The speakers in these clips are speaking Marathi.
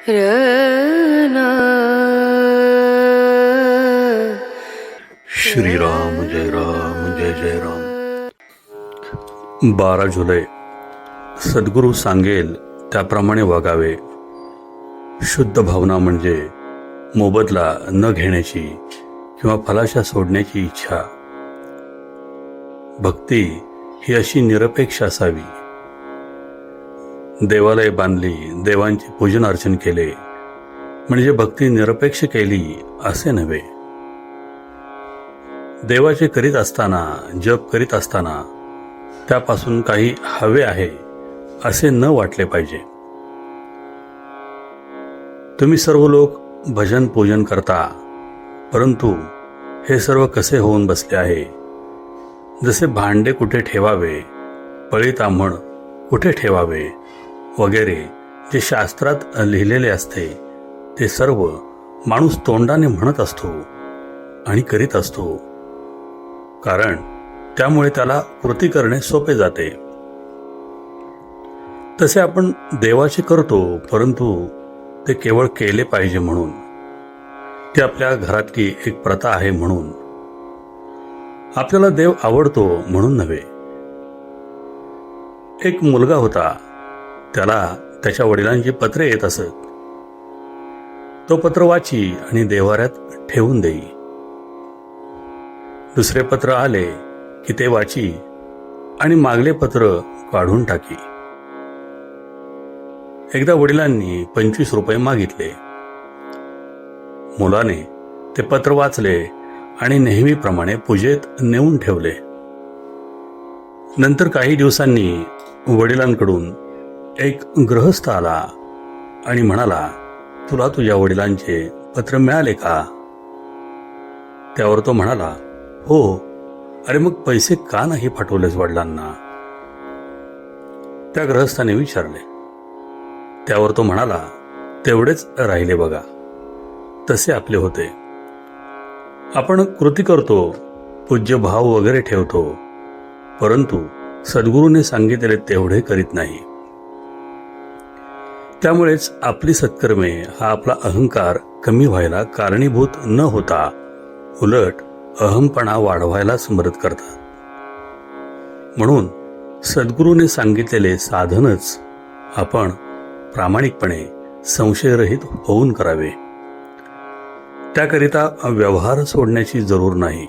श्रीराम जय राम जय जय राम। बारा जुलै सद्गुरू सांगेल त्याप्रमाणे वागावे. शुद्ध भावना म्हणजे मोबदला न घेण्याची किंवा फलाशा सोडण्याची इच्छा. भक्ती ही अशी निरपेक्ष असावी. देवालय बांधली देवांचे पूजन अर्चन केले. म्हणजे भक्ती निरपेक्ष केली असे नव्हे. देवाचे करीत असताना जप करीत असताना त्यापासून काही हवे आहे असे न वाटले पाहिजे. तुम्ही सर्व लोक भजन पूजन करता परंतु हे सर्व कसे होऊन बसले आहे? जसे भांडे कुठे ठेवावे पळी तांबण कुठे ठेवावे? वगैरे जे शास्त्रात लिहिलेले असते ते सर्व माणूस तोंडाने म्हणत असतो आणि करीत असतो. कारण त्यामुळे त्याला कृती करणे सोपे जाते. तसे आपण देवाचे करतो परंतु ते केवळ केले पाहिजे म्हणून. ते आपल्या घरातली एक प्रथा आहे म्हणून. आपल्याला देव आवडतो म्हणून नव्हे. एक मुलगा होता त्याला त्याच्या वडिलांची पत्रे येत असत. तो पत्र वाची आणि देवाऱ्यात ठेवून देई. दुसरे पत्र आले की ते वाची आणि मागले पत्र काढून टाकी. एकदा वडिलांनी पंचवीस रुपये मागितले. मुलाने ते पत्र वाचले आणि नेहमीप्रमाणे पूजेत नेऊन ठेवले. नंतर काही दिवसांनी वडिलांकडून एक ग्रहस्थ आला आणि म्हणाला तुला तुझ्या वडिलांचे पत्र मिळाले का? त्यावर तो म्हणाला हो अरे मग पैसे का नाही पाठवलेस वडिलांना? त्या ग्रहस्थाने विचारले. त्यावर तो म्हणाला तेवढेच राहिले बघा. तसे आपले होते. आपण कृती करतो पूज्य भाव वगैरे ठेवतो परंतु सद्गुरूने सांगितलेले तेवढे करीत नाही. त्यामुळेच आपली सत्कर्मे हा आपला अहंकार कमी व्हायला कारणीभूत न होता उलट अहमपणा वाढवायलाच मदत करतात. म्हणून सद्गुरूने सांगितलेले साधनच आपण प्रामाणिकपणे संशयरहित होऊन करावे. त्याकरिता व्यवहार सोडण्याची जरूर नाही.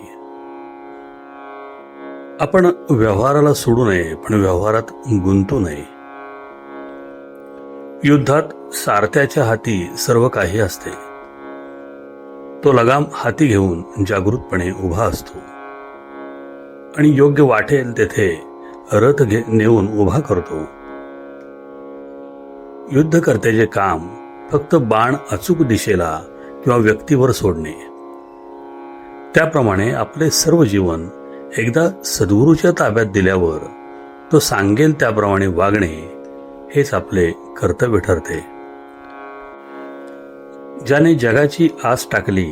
आपण व्यवहाराला सोडू नये पण व्यवहारात गुंतू नये. युद्धात सारथ्याच्या हाती सर्व काही असते. तो लगाम हाती घेऊन जागृतपणे उभा असतो. आणि योग्य वाटेल तेथे रथ घे नेऊन उभा करतो. युद्धकर्त्याचे काम फक्त बाण अचूक दिशेला किंवा व्यक्तीवर सोडणे. त्याप्रमाणे आपले सर्व जीवन एकदा सद्गुरूच्या ताब्यात दिल्यावर तो सांगेल त्याप्रमाणे वागणे हेच आपले कर्तव्य ठरते. ज्याने जगाची आस टाकली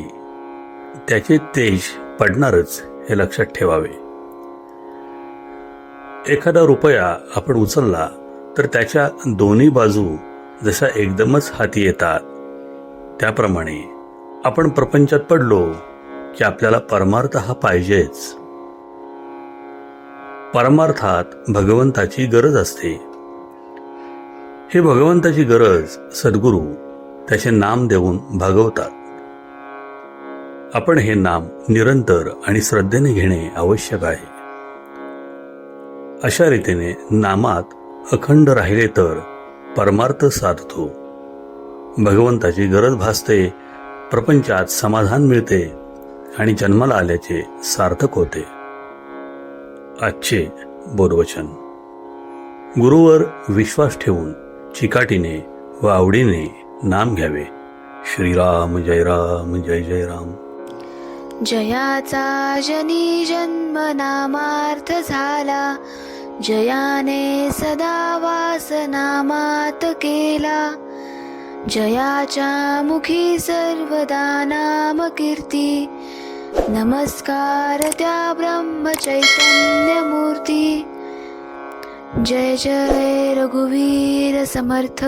त्याचे तेज पडणारच हे लक्षात ठेवावे. एखादा रुपया आपण उचलला तर त्याच्या दोन्ही बाजू जशा एकदमच हाती येतात. त्याप्रमाणे आपण प्रपंचात पडलो की आपल्याला परमार्थ हा पाहिजेच. परमार्थात भगवंताची गरज असते. हे भगवंताची गरज सद्गुरू त्याचे नाम देऊन भागवतात. आपण हे नाम निरंतर आणि श्रद्धेने घेणे आवश्यक आहे. अशा रीतीने नामात अखंड राहिले तर परमार्थ साधतो. भगवंताची गरज भासते प्रपंचात समाधान मिळते आणि जन्माला आल्याचे सार्थक होते. आजचे बोधवचन. गुरुवर विश्वास ठेवून चिकाटीने व आवडीने नाम घ्यावे. श्रीराम जय राम जय जय राम. जयाचा जनी जन्म नामार्थ झाला. जयाने सदा वास नामात केला. जयाच्या मुखी सर्वदा नाम कीर्ती. नमस्कार त्या ब्रह्म चैतन्य मूर्ती जय जय रघुवीर समर्थ।